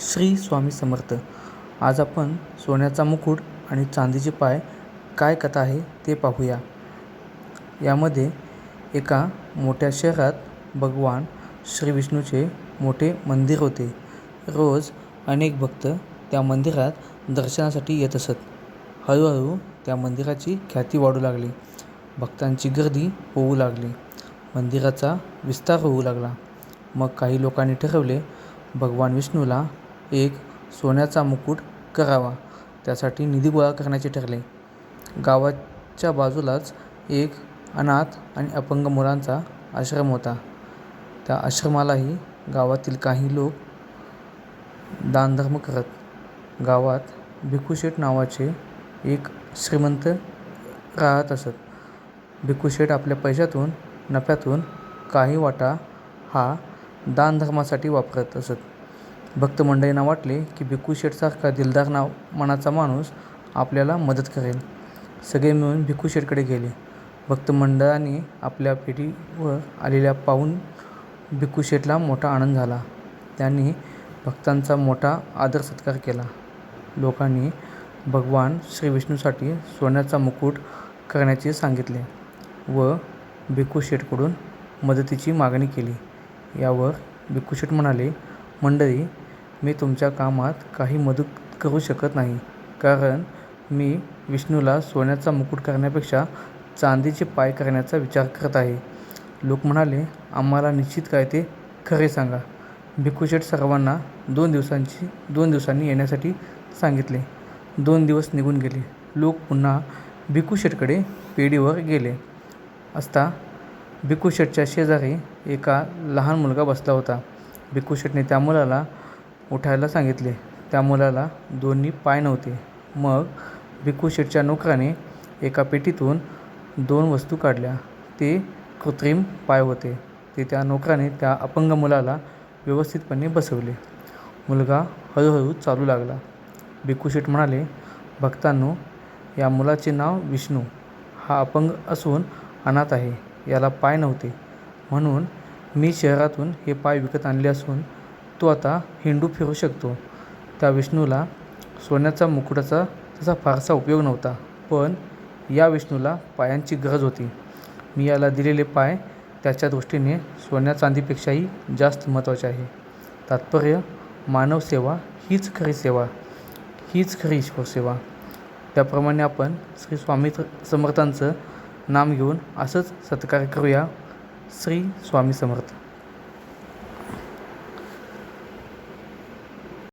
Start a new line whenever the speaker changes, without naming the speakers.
श्री स्वामी समर्थ. आज आपण सोन्याचा मुकुट आणि चांदीचे पाय काय कथा आहे ते पाहूया. यामध्ये एका मोठ्या शहरात भगवान श्री विष्णूचे मोठे मंदिर होते. रोज अनेक भक्त त्या मंदिरात दर्शनासाठी येत असत. हळूहळू त्या मंदिराची ख्याती वाढू लागली. भक्तांची गर्दी होऊ लागली. मंदिराचा विस्तार होऊ लागला. मग काही लोकांनी ठरवले भगवान विष्णूला एक सोन्याचा मुकुट करावा. त्यासाठी निधी गोळा करण्याचे ठरले. गावाच्या बाजूलाच एक अनाथ आणि अपंग मुलांचा आश्रम होता. त्या आश्रमालाही गावातील काही लोक दानधर्म करत. गावात भिकूशेठ नावाचे एक श्रीमंत राहत असत. भिकूशेठ आपल्या पैशातून नफ्यातून काही वाटा हा दानधर्मासाठी वापरत असत. भक्त मंडळींना वाटले की भिक्खू शेठसारखा दिलदार नाव मनाचा माणूस आपल्याला मदत करेल. सगळे मिळून भिक्खू शेठकडे गेले. भक्त मंडळाने आपल्या पेटीवर आलेल्या पाहून भिक्खू शेठला मोठा आनंद झाला. त्यांनी भक्तांचा मोठा आदर सत्कार केला. लोकांनी भगवान श्री विष्णूसाठी सोन्याचा मुकुट करण्याचे सांगितले व भिक्खू शेठकडून मदतीची मागणी केली. यावर भिक्खू शेठ म्हणाले मंडळी मी तुमच्या कामात काही मदत करू शकत नाही. कारण मी विष्णूला सोन्याचा मुकुट करण्यापेक्षा चांदीचे पाय करण्याचा विचार करत आहे. लोक म्हणाले आम्हाला निश्चित काय ते खरे सांगा. भिक्खूशेठ सर्वांना दोन दिवसांची दोन दिवसांनी येण्यासाठी सांगितले. दोन दिवस निघून गेले. लोक पुन्हा भिक्खूशेठकडे पेढीवर गेले. असता भिक्खूशेठच्या शेजारी एका लहान मुलगा बसला होता. भिक्खूशेठने त्या मुलाला उठायला सांगितले. त्या मुलाला दोन्ही पाय नव्हते. मग भिकू शेठच्या नोकराने एका पेटीतून दोन वस्तू काढल्या. ते कृत्रिम पाय होते. ते त्या नोकराने त्या अपंग मुलाला व्यवस्थितपणे बसवले. मुलगा हळूहळू चालू लागला. भिकू शेठ म्हणाले भक्तांनो या मुलाचे नाव विष्णू. हा अपंग असून अनाथ आहे. याला पाय नव्हते. म्हणून मी शहरातून हे पाय विकत आणले असून तो आता हिंडू फिरू शकतो. त्या विष्णूला सोन्याचा मुकुटाचा त्याचा फारसा उपयोग नव्हता पण या विष्णूला पायांची गरज होती. मी याला दिलेले पाय त्याच्या दृष्टीने सोन्या चांदीपेक्षाही जास्त महत्त्वाचे आहे. तात्पर्य मानवसेवा हीच खरी सेवा हीच खरी ईश्वर सेवा. त्याप्रमाणे आपण श्री स्वामी समर्थांचं नाम घेऊन असंच सत्कार करूया. श्री स्वामी समर्थ.